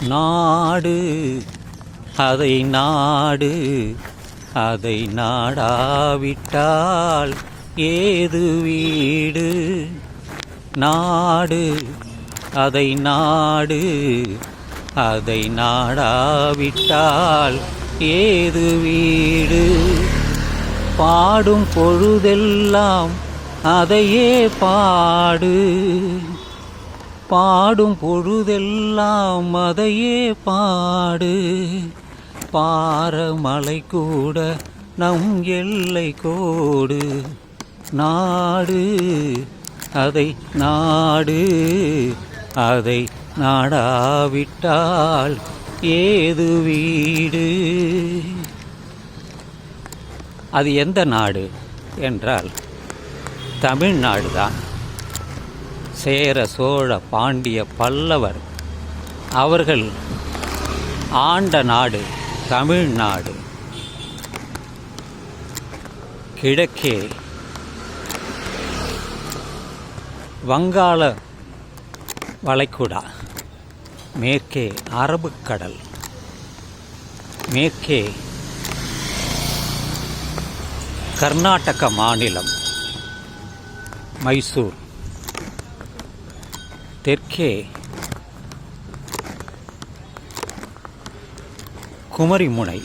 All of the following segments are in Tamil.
நாடு அதை நாடு அதை நாடாவிட்டால் ஏது வீடு? நாடு அதை நாடு அதை நாடாவிட்டால் ஏது வீடு? பாடும் பொழுதெல்லாம் அதையே பாடு. பாடும் பொழுதெல்லாம் அதையே பாடு. பாரமலை கூட நம் எல்லை கோடு. நாடு அதை நாடு அதை நாடாவிட்டால் ஏது வீடு? அது எந்த நாடு என்றால் தமிழ்நாடு தான் சேர சோழ பாண்டிய பல்லவர். அவர்கள் ஆண்ட நாடு தமிழ்நாடு கிழக்கே வங்காள வளைகுடா. மேற்கே அரபுக்கடல் மேற்கே கர்நாடக மாநிலம் மைசூர். தெற்கே. குமரிமுனை.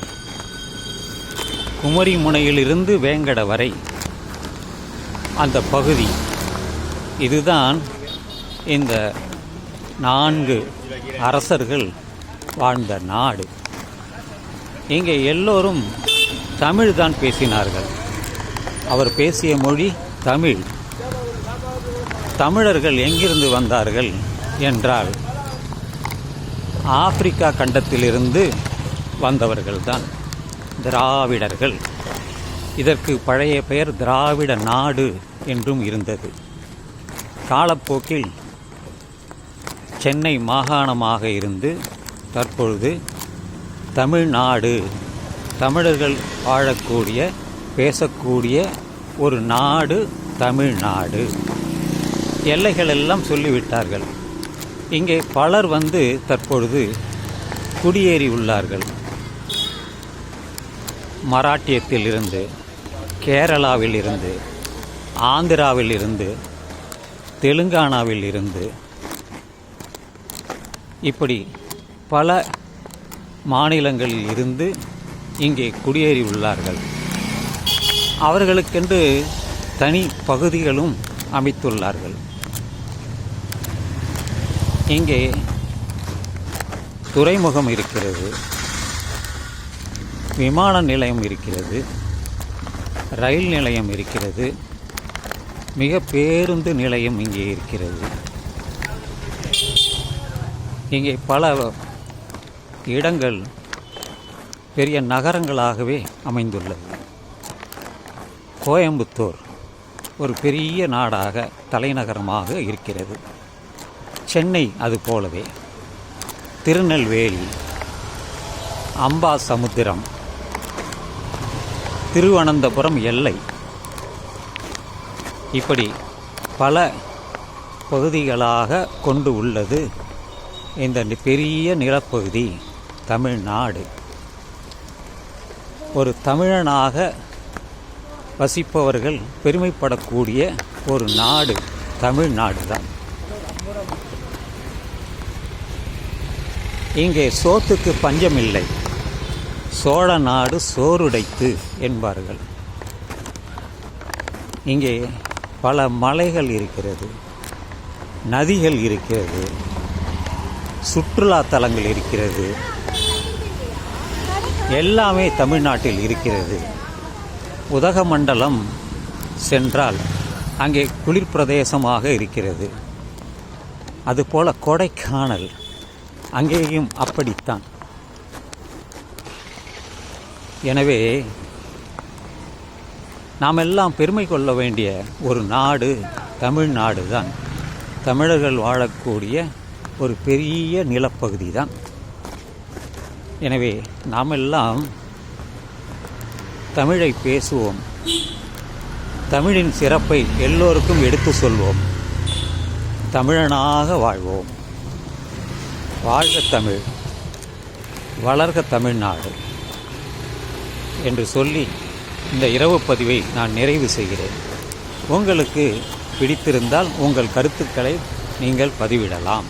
குமரிமுனையிலிருந்து வேங்கட வரை அந்த பகுதி. இதுதான் இந்த நான்கு அரசர்கள் வாழ்ந்த நாடு. இங்கே எல்லோரும் தமிழ் தான் பேசினார்கள். அவர் பேசிய மொழி தமிழ். தமிழர்கள் எங்கிருந்து வந்தார்கள் என்றால் ஆப்பிரிக்கா கண்டத்திலிருந்து வந்தவர்கள்தான் திராவிடர்கள். இதற்கு பழைய பெயர் திராவிட நாடு என்றும் இருந்தது. காலப்போக்கில் சென்னை மாகாணமாக இருந்து தற்பொழுது தமிழ்நாடு தமிழர்கள் வாழக்கூடிய பேசக்கூடிய ஒரு நாடு தமிழ்நாடு. எல்லைகள் எல்லாம் சொல்லிவிட்டார்கள். இங்கே பலர் வந்து தற்பொழுது குடியேறி உள்ளார்கள். மராட்டியத்தில் இருந்து கேரளாவில் இருந்து ஆந்திராவில் இருந்து தெலுங்கானாவில் இருந்து இப்படி பல மாநிலங்களில் இருந்து இங்கே குடியேறி உள்ளார்கள். அவர்களுக்கென்று தனி பகுதிகளும் அமைத்துள்ளார்கள். இங்கே துறைமுகம் இருக்கிறது விமான நிலையம் இருக்கிறது ரயில் நிலையம் இருக்கிறது மிக பேருந்து நிலையம் இங்கே இருக்கிறது. இங்கே பல இடங்கள் பெரிய நகரங்களாகவே அமைந்துள்ளது. கோயம்புத்தூர் ஒரு பெரிய நாடாக தலைநகரமாக இருக்கிறது. சென்னை அது போலவே. திருநெல்வேலி அம்பாசமுத்திரம் திருவனந்தபுரம் எல்லை. இப்படி பல பகுதிகளாக கொண்டு உள்ளது இந்த நி- பெரிய நிலப்பகுதி தமிழ்நாடு. ஒரு தமிழனாக வசிப்பவர்கள் பெருமைப்படக்கூடிய ஒரு நாடு தமிழ்நாடு தான் இங்கே சோத்துக்கு பஞ்சமில்லை. சோழ நாடு சோறுடைத்து என்பார்கள். இங்கே பல மலைகள் இருக்கிறது. நதிகள் இருக்கிறது. சுற்றுலா தலங்கள் இருக்கிறது. எல்லாமே தமிழ்நாட்டில் இருக்கிறது. உதகமண்டலம் சென்றால் அங்கே குளிர் பிரதேசமாக இருக்கிறது. அதுபோல கொடைக்கானல். அங்கேயும் அப்படித்தான். எனவே நாம் எல்லாம் பெருமை கொள்ள வேண்டிய ஒரு நாடு தமிழ்நாடு தான் தமிழர்கள் வாழக்கூடிய ஒரு பெரிய நிலப்பகுதி தான் எனவே நாம் எல்லாம் தமிழை பேசுவோம். தமிழின் சிறப்பை எல்லோருக்கும் எடுத்து சொல்வோம். தமிழனாக வாழ்வோம். வாழ்க தமிழ் வளர்க தமிழ்நாடு என்று சொல்லி இந்த இரவு பதிவை நான் நிறைவு செய்கிறேன். உங்களுக்கு பிடித்திருந்தால் உங்கள் கருத்துக்களை நீங்கள் பதிவிடலாம்.